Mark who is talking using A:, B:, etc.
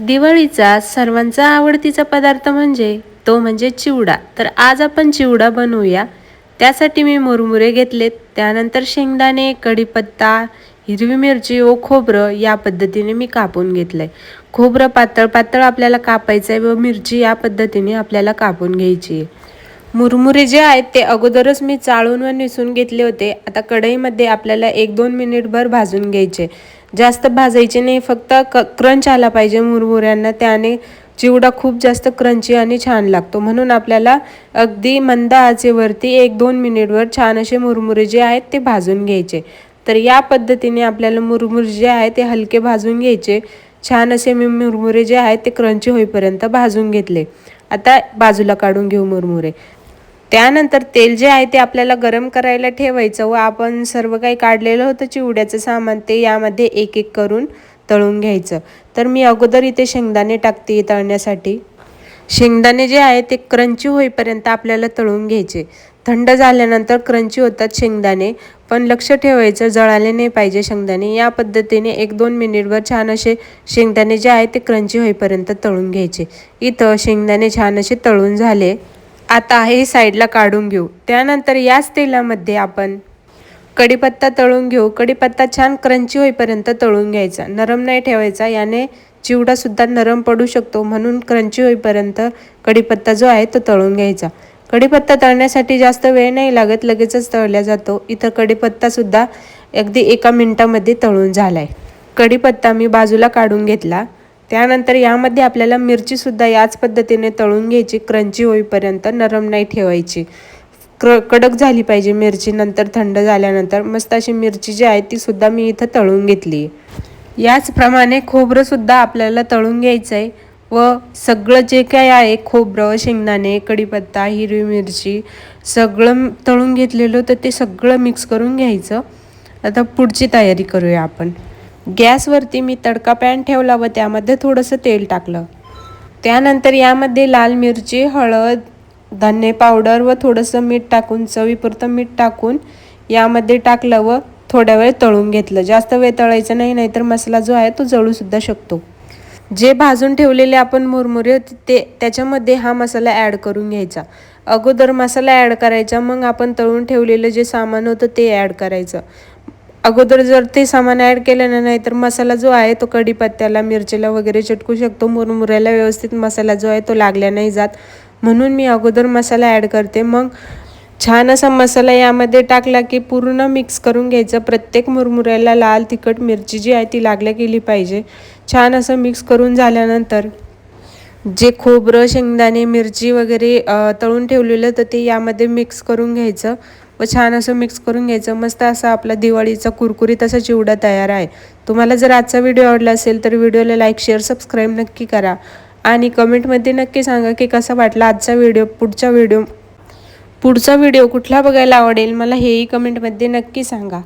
A: दिवाळीचा सर्वांचा आवडतीचा पदार्थ म्हणजे तो म्हणजे चिवडा. तर आज आपण चिवडा बनवूया. त्यासाठी मी मुरमुरे घेतलेत. त्यानंतर शेंगदाणे कढीपत्ता हिरवी मिरची व खोबरं या पद्धतीने मी कापून घेतलं आहे खोबरं पातळ पातळ आपल्याला कापायचं आहे व मिरची या पद्धतीने आपल्याला कापून घ्यायची आहे. मुरमुरे जे आहेत ते अगोदरच मी चाळून व निसून घेतले होते. आता कढईमध्ये आपल्याला एक दोन मिनिटभर भाजून घ्यायचे. जास्त भाजायचे नाही फक्त क क्रंच आला पाहिजे मुरमुऱ्यांना. त्याने चिवडा खूप जास्त क्रंची आणि छान लागतो. म्हणून आपल्याला अगदी मंद आचेवरती एक दोन मिनिटवर छान असे मुरमुरे जे आहेत ते भाजून घ्यायचे. तर या पद्धतीने आपल्याला मुरमुरे जे आहे ते हलके भाजून घ्यायचे. छान असे मी मुरमुरे जे आहेत ते क्रंची होईपर्यंत भाजून घेतले. आता बाजूला काढून घेऊ मुरमुरे. त्यानंतर तेल जे आहे ते आपल्याला गरम करायला ठेवायचं व आपण सर्व काही काढलेलं होतं चिवड्याचं सामान ते यामध्ये एक एक करून तळून घ्यायचं. तर मी अगोदर इथे शेंगदाणे टाकते तळण्यासाठी. शेंगदाणे जे आहे ते क्रंची होईपर्यंत आपल्याला तळून घ्यायचे. थंड झाल्यानंतर क्रंची होतात शेंगदाणे पण लक्ष ठेवायचं जळाले नाही पाहिजे शेंगदाणे. या पद्धतीने एक दोन मिनिटवर छान असे शेंगदाणे जे आहे ते क्रंची होईपर्यंत तळून घ्यायचे. इथं शेंगदाणे छान असे तळून झाले. आता हे साईडला काढून घेऊ. त्यानंतर याच तेलामध्ये आपण कढीपत्ता तळून घेऊ. कढीपत्ता छान क्रंची होईपर्यंत तळून घ्यायचा. नरम नाही ठेवायचा. याने चिवडासुद्धा नरम पडू शकतो. म्हणून क्रंची होईपर्यंत कढीपत्ता जो आहे तो तळून घ्यायचा. कढीपत्ता तळण्यासाठी जास्त वेळ नाही लागत. लगेचच तळल्या जातो. इथं कढीपत्तासुद्धा अगदी एका मिनटामध्ये तळून झाला आहे कढीपत्ता मी बाजूला काढून घेतला. त्यानंतर यामध्ये आपल्याला मिरचीसुद्धा याच पद्धतीने तळून घ्यायची क्रंची होईपर्यंत नरम नाही ठेवायची. क्र कडक झाली पाहिजे मिरची नंतर थंड झाल्यानंतर मस्त अशी मिरची जी आहे ती सुद्धा मी इथं तळून घेतली. याचप्रमाणे खोबरंसुद्धा आपल्याला तळून घ्यायचं आहे व सगळं जे काय आहे खोबरं शेंगदाणे कढीपत्ता हिरवी मिरची सगळं तळून घेतलेलं तर ते सगळं मिक्स करून घ्यायचं. आता पुढची तयारी करूया आपण. गॅसवरती मी तडका पॅन ठेवला व त्यामध्ये थोडंसं तेल टाकलं. त्यानंतर यामध्ये लाल मिरची हळद धने पावडर व थोडंसं मीठ टाकून चवीपुरतं मीठ टाकून यामध्ये टाकलं व थोड्या वेळ तळून घेतलं. जास्त वेळ तळायचं नाही नाहीतर मसाला जो आहे तो जळूसुद्धा शकतो. जे भाजून ठेवलेले आपण मुरमुरे ते त्याच्यामध्ये हा मसाला ॲड करून घ्यायचा. अगोदर मसाला ॲड करायचा मग आपण तळून ठेवलेलं जे सामान होतं ते ॲड करायचं. अगोदर जर ते सामान ॲड केलं नाही तर मसाला जो आहे तो कढीपत्त्याला मिरचीला वगैरे चटकू शकतो. मुरमुऱ्याला व्यवस्थित मसाला जो आहे तो लागल्या नाही जात. म्हणून मी अगोदर मसाला ॲड करते. मग छान असा मसाला यामध्ये टाकला की पूर्ण मिक्स करून घ्यायचं. प्रत्येक मुरमुऱ्याला लाल तिखट मिरची जी आहे ती लागल्या गेली पाहिजे. छान असं मिक्स करून झाल्यानंतर जे खोबरं शेंगदाणे मिरची वगैरे तळून ठेवलेलं तर ते यामध्ये मिक्स करून घ्यायचं. व छान असं मिक्स करून घ्यायचं. मस्त असा आपला दिवाळीचा कुरकुरीत असा चिवडा तयार आहे. तुम्हाला जर आजचा व्हिडिओ आवडला असेल तर व्हिडिओला लाईक शेअर सबस्क्राईब नक्की करा. आणि कमेंटमध्ये नक्की सांगा की कसा वाटला आजचा व्हिडिओ पुढचा व्हिडिओ पुढचा व्हिडिओ कुठला बघायला आवडेल मला हेही कमेंटमध्ये नक्की सांगा.